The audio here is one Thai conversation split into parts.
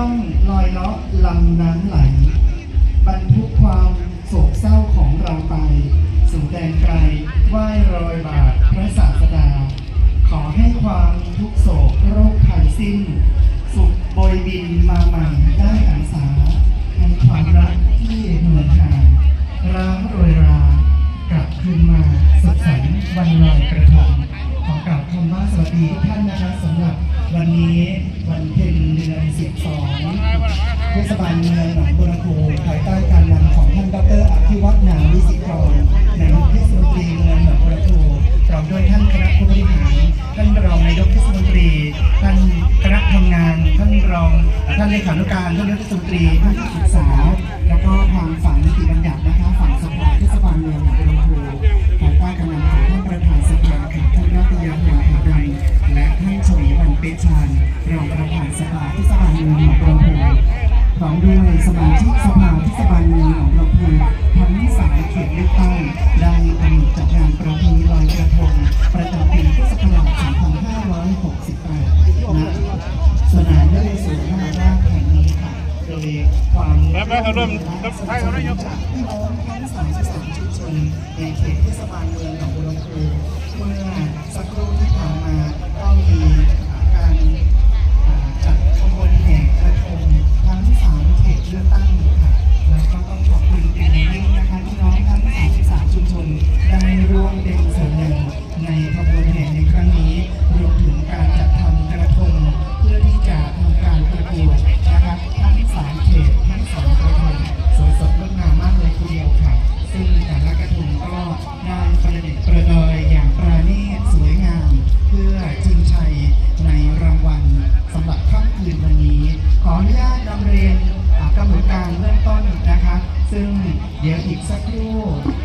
ล่องลอยเลาะลำน้ำไหล บรรทุกความโศกเศร้าของเราไป สู่แดนไกลไหว้รอยบาทพระศาสดา ขอให้ความทุกโศกโรคภัยสิ้น สุขโบยบินมาใหม่ได้หันษาให้ความรักที่เหมือนห่างร้างโรยรากลับคืนมาสดใสวันลอยกระทงขอกราบคำว่าสวัสดีทุกท่านนะคะสำหรับวันนี้ 12เทศบาลเมืองหนองบัวลำพูภายใต้การนำของท่านดรอภิวัฒนาวิสิกรนายกเทศมนตรีเมืองหนองบัวลำพูพร้อมด้วยท่านคณะผู้บริหารท่านรองนายกเทศมนตรี ท่านคณะทำงาน ท่านรอง ท่านเลขานุการท่านนายกเทศมนตรีท่านที่ศึกษา ความแม่แม่เขาเริ่มเริ่มให้เขาได้ยกจากพี่น้องทั้ง33ชุมชนในเขตเทศบาลเมืองหนองบัวลำพูเมื่อสักครู่ที่ ออนุญาตนำเรียนกำหนดการเริ่มต้นนะคะ ซึ่งเดี๋ยวอีกสักครู่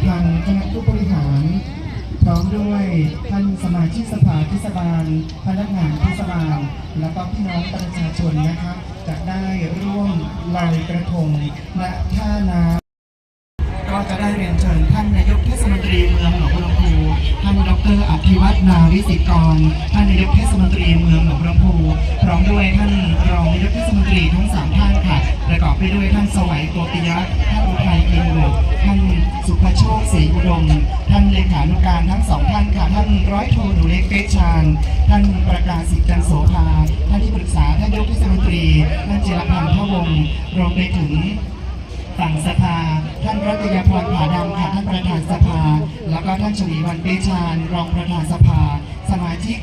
ทางคณะผู้บริหาร พร้อมด้วยท่านสมาชิกสภาเทศบาล พนักงานเทศบาล และก็พี่น้องประชาชนนะคะจะได้ร่วมลอยกระทงณท่าน้ำก็จะได้เรียนเชิญท่านนายกเทศมนตรีเมืองหนองบัวานดรอภิวัฒนาวิสิกร ท่านนายกเทศมนตรีเมืองหนองบัวลำพูพร้อมด้วยท่านรองนายกเทศมนตรีทั้งสามท่านค่ะ ประกอบไปด้วยท่านสวัยโกปิยะท่านอุทัยอินบุตรท่านสุภโชคศรีอุดม ท่านเลขานุการทั้งสองท่านค่ะ ท่านร้อยโทหนูเล็กเปชชาน ท่านประกาศสิทธิ์จันโสภา ท่านที่ปรึกษาท่านนายกเทศมนตรี ท่านเจรพันธ์พะวงศ์รวมไปถึงฝั่งสภา ท่านรัตยาพรผาดำค่ะ ท่านประธานส ภาท่านชวีวันเปชานรองประธานสภา สมาชิก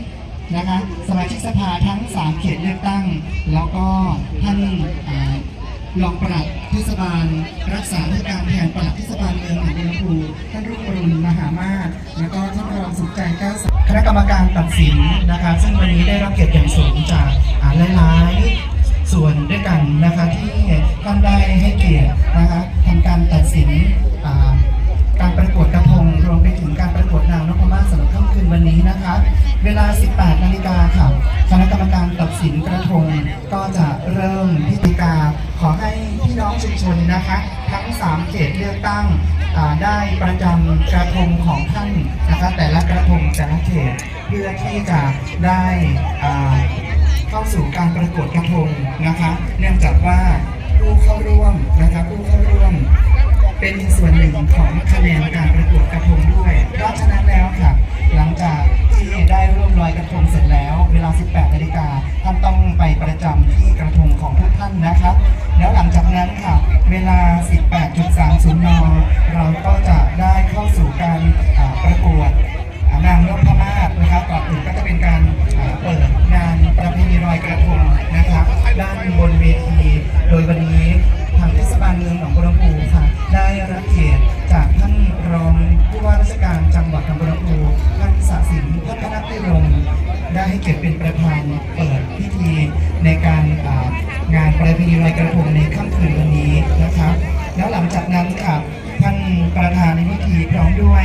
นะคะสมาชิกสภาทั้ง 3 เขตเลือกตั้ง แล้วก็ท่านอ่ารองปลัดเทศบาล รักษาราชการแทนปลัดเทศบาลเมืองหนองบัวลำพูท่านรุ่งอรุณมหามาศแล้วก็ท่านรองสุขใจแก้วสคณะกรรมการตัดสินนะคะ ซึ่งวันนี้ได้รับเกียรติอย่างสูงจากหลายๆส่วนด้วยกันนะคะที่ท่านได้ให้เกียรตินะคะทำการตัดสินการประกวดกระทงรวม ถึงการประกวดนางนพมาศสำหรับค่ำคืนวันนี้นะคะ เวลา 18 นาฬิกาค่ะ คณะกรรมการตัดสินกระทงก็จะเริ่มพิธีการขอให้พี่น้องชุมชนนะคะ ทั้ง 3 เขตเลือกตั้งได้ประจำกระทงของท่านนะคะแต่ละกระทงแต่ละเขตเพื่อที่จะได้เข้าสู่การประกวดกระทงนะคะ เนื่องจากว่าผู้เข้าร่วมนะคะผู้เข้าร่วม เป็นส่วนหนึ่งของคะแนนการประกวดกระทงด้วยเพราะฉะนั้นแล้วค่ะ หลังจากที่ได้ร่วมลอยกระทงเสร็จแล้ว เวลา 18นาฬิกาท่านต้องไปประจำที่กระทงของทุกท่านนะครั ประเพณีลอยกระทงในค่ำคืนวันนี้นะครับ แล้วหลังจากนั้นค่ะท่านประธานในพิธีพร้อมด้วย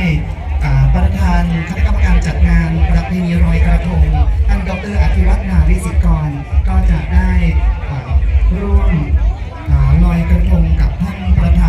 ประธานคณะกรรมการจัดงานประเพณีลอยกระทงท่านดรอภิวัฒนาวิสิกรก็จะได้ร่วมอ่าลอยกระทงกับท่านประธาน